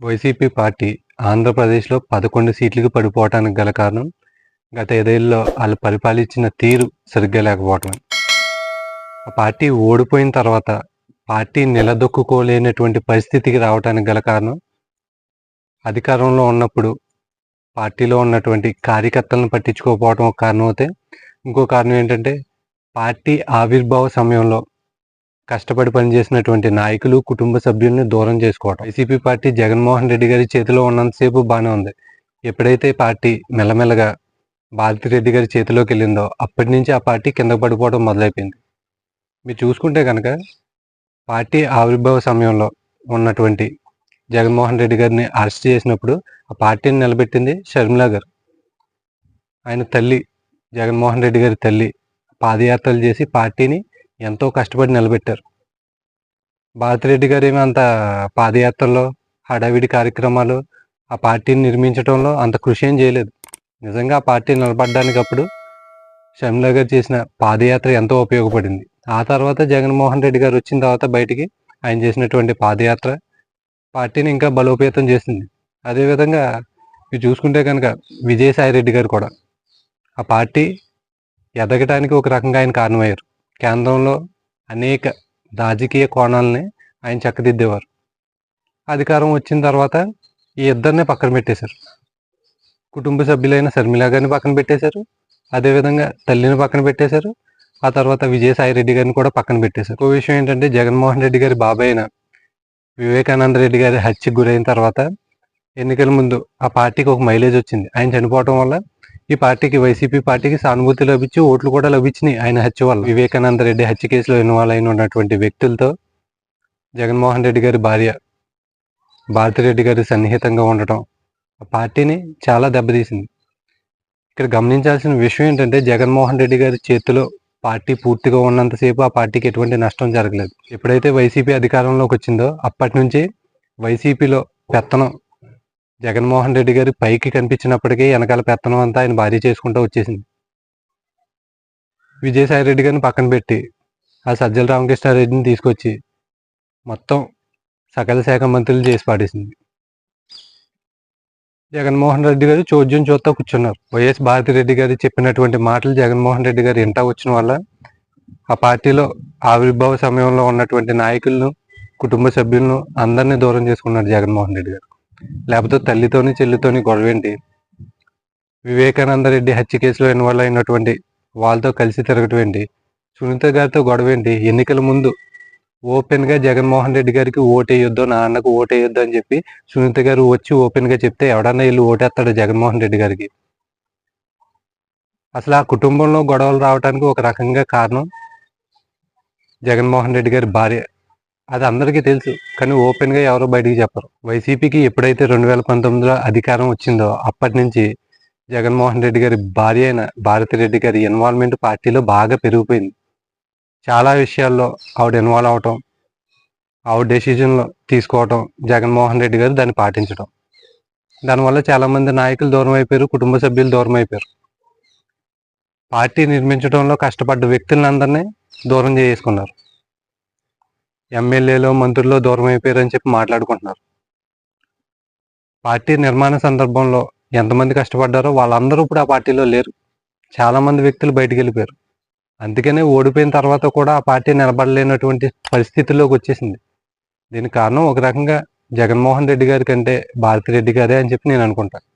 YCP party ఆంధ్రప్రదేశ్లో పదకొండు సీట్లకు పడిపోవటానికి గల కారణం గత ఐదేళ్ళలో వాళ్ళు పరిపాలించిన తీరు సరిగ్గా లేకపోవటమే. ఆ పార్టీ ఓడిపోయిన తర్వాత పార్టీ నిలదొక్కుకోలేనటువంటి పరిస్థితికి రావటానికి గల కారణం అధికారంలో ఉన్నప్పుడు పార్టీలో ఉన్నటువంటి కార్యకర్తలను పట్టించుకోకపోవడం ఒక కారణం అయితే ఇంకో కారణం ఏంటంటే పార్టీ ఆవిర్భావ సమయంలో కష్టపడి పనిచేసినటువంటి నాయకులు కుటుంబ సభ్యుల్ని దూరం చేసుకోవడం వైసీపీ పార్టీ జగన్మోహన్ రెడ్డి గారి చేతిలో ఉన్నంతసేపు బాగానే ఉంది. ఎప్పుడైతే పార్టీ మెల్లమెల్లగా భారతిరెడ్డి గారి చేతిలోకి వెళ్ళిందో అప్పటి నుంచి ఆ పార్టీ కింద పడిపోవడం మొదలైపోయింది. మీరు చూసుకుంటే కనుక పార్టీ ఆవిర్భావ సమయంలో ఉన్నటువంటి జగన్మోహన్ రెడ్డి గారిని అరెస్ట్ చేసినప్పుడు ఆ పార్టీని నిలబెట్టింది షర్మిలా గారు. ఆయన తల్లి జగన్మోహన్ రెడ్డి గారి తల్లి పాదయాత్రలు చేసి పార్టీని ఎంతో కష్టపడి నిలబెట్టారు. భారతిరెడ్డి గారు ఏమి అంత పాదయాత్రలో హడావిడి కార్యక్రమాలు ఆ పార్టీని నిర్మించడంలో అంత కృషి ఏం చేయలేదు. నిజంగా ఆ పార్టీ నిలబడడానికి అప్పుడు షమ్లా గారు చేసిన పాదయాత్ర ఎంతో ఉపయోగపడింది. ఆ తర్వాత జగన్మోహన్ రెడ్డి గారు వచ్చిన తర్వాత బయటికి ఆయన చేసినటువంటి పాదయాత్ర పార్టీని ఇంకా బలోపేతం చేసింది. అదేవిధంగా మీరు చూసుకుంటే కనుక విజయసాయి రెడ్డి గారు కూడా ఆ పార్టీ ఎదగటానికి ఒక రకంగా ఆయన కారణమయ్యారు. కేంద్రంలో అనేక రాజకీయ కోణాలని ఆయన చక్కదిద్దేవారు. అధికారం వచ్చిన తర్వాత ఈ ఇద్దరిని పక్కన పెట్టేశారు. కుటుంబ సభ్యులైన శర్మిల గారిని పక్కన పెట్టేశారు. అదేవిధంగా తల్లిని పక్కన పెట్టేశారు. ఆ తర్వాత విజయసాయి రెడ్డి గారిని కూడా పక్కన పెట్టేశారు. ఇంకో విషయం ఏంటంటే జగన్మోహన్ రెడ్డి గారి బాబాయ్ అయిన వివేకానంద రెడ్డి గారి హత్యకు గురైన తర్వాత ఎన్నికల ముందు ఆ పార్టీకి ఒక మైలేజ్ వచ్చింది. ఆయన చనిపోవడం వల్ల ఈ పార్టీకి వైసీపీ పార్టీకి సానుభూతి లభించి ఓట్లు కూడా లభించినాయి. ఆయన హత్య వల్ల. వివేకానంద రెడ్డి హత్య కేసులో ఇన్వాల్వ్ అయిన ఉన్నటువంటి వ్యక్తులతో జగన్మోహన్ రెడ్డి గారి భార్య భారతిరెడ్డి గారి సన్నిహితంగా ఉండటం ఆ పార్టీని చాలా దెబ్బతీసింది. ఇక్కడ గమనించాల్సిన విషయం ఏంటంటే జగన్మోహన్ రెడ్డి గారి చేతిలో పార్టీ పూర్తిగా ఉన్నంతసేపు ఆ పార్టీకి ఎటువంటి నష్టం జరగలేదు. ఎప్పుడైతే వైసీపీ అధికారంలోకి వచ్చిందో అప్పటి నుంచి వైసీపీలో పెత్తనం జగన్మోహన్ రెడ్డి గారి పైకి కనిపించినప్పటికీ వెనకాల పెత్తనం అంతా ఆయన భారీ చేసుకుంటూ వచ్చేసింది. విజయసాయి రెడ్డి గారిని పక్కన పెట్టి ఆ సజ్జల రామకృష్ణారెడ్డిని తీసుకొచ్చి మొత్తం సకల శాఖ మంత్రులు చేసి పాడేసింది. జగన్మోహన్ రెడ్డి గారు చోద్యం చూస్తా కూర్చున్నారు. వైఎస్ భారతిరెడ్డి గారు చెప్పినటువంటి మాటలు జగన్మోహన్ రెడ్డి గారు ఇంటా వచ్చిన వల్ల ఆ పార్టీలో ఆవిర్భావ సమయంలో ఉన్నటువంటి నాయకులను కుటుంబ సభ్యులను అందరినీ దూరం చేసుకున్నారు జగన్మోహన్ రెడ్డి గారు. లేకపోతే తల్లితోని చెల్లితోని గొడవేంటి? వివేకానంద రెడ్డి హత్య కేసులో ఇన్వాల్వ్ అయినటువంటి వాళ్ళతో కలిసి తిరగటం ఏంటి సునీత గారితో గొడవేంటి? ఎన్నికల ముందు ఓపెన్గా జగన్మోహన్ రెడ్డి గారికి ఓటేయొద్దు నాన్నకు ఓటేయొద్దు అని చెప్పి సునీత గారు వచ్చి ఓపెన్గా చెప్తే ఎవడన్నా వెళ్ళి ఓటేస్తాడు జగన్మోహన్ రెడ్డి గారికి? అసలు ఆ కుటుంబంలో గొడవలు రావడానికి ఒక రకంగా కారణం జగన్మోహన్ రెడ్డి గారి భార్య అది అందరికీ తెలుసు. కానీ ఓపెన్గా ఎవరు బయటికి చెప్పరు. వైసీపీకి ఎప్పుడైతే రెండు వేల పంతొమ్మిదిలో అధికారం వచ్చిందో అప్పటి నుంచి జగన్మోహన్ రెడ్డి గారి భార్య అయిన భారతిరెడ్డి గారి ఇన్వాల్వ్మెంట్ పార్టీలో బాగా పెరిగిపోయింది. చాలా విషయాల్లో ఆవిడ ఇన్వాల్వ్ అవటం ఆవిడ డెసిజన్లు తీసుకోవటం జగన్మోహన్ రెడ్డి గారు దాన్ని పాటించడం దానివల్ల చాలామంది నాయకులు దూరం అయిపోయారు కుటుంబ సభ్యులు దూరం అయిపోయారు. పార్టీ నిర్మించడంలో కష్టపడ్డ వ్యక్తులందరినీ దూరం చేసుకున్నారు ఎమ్మెల్యేలో మంత్రులు దూరం అయిపోయారు అని చెప్పి మాట్లాడుకుంటున్నారు. పార్టీ నిర్మాణ సందర్భంలో ఎంతమంది కష్టపడ్డారో వాళ్ళందరూ ఇప్పుడు ఆ పార్టీలో లేరు. చాలామంది వ్యక్తులు బయటికి వెళ్ళిపోయారు. అందుకనే ఓడిపోయిన తర్వాత కూడా ఆ పార్టీ నిలబడలేనటువంటి పరిస్థితుల్లోకి వచ్చేసింది. దీనికి కారణం ఒక రకంగా జగన్మోహన్ రెడ్డి గారి కంటే భారతిరెడ్డి గారే అని చెప్పి నేను అనుకుంటాను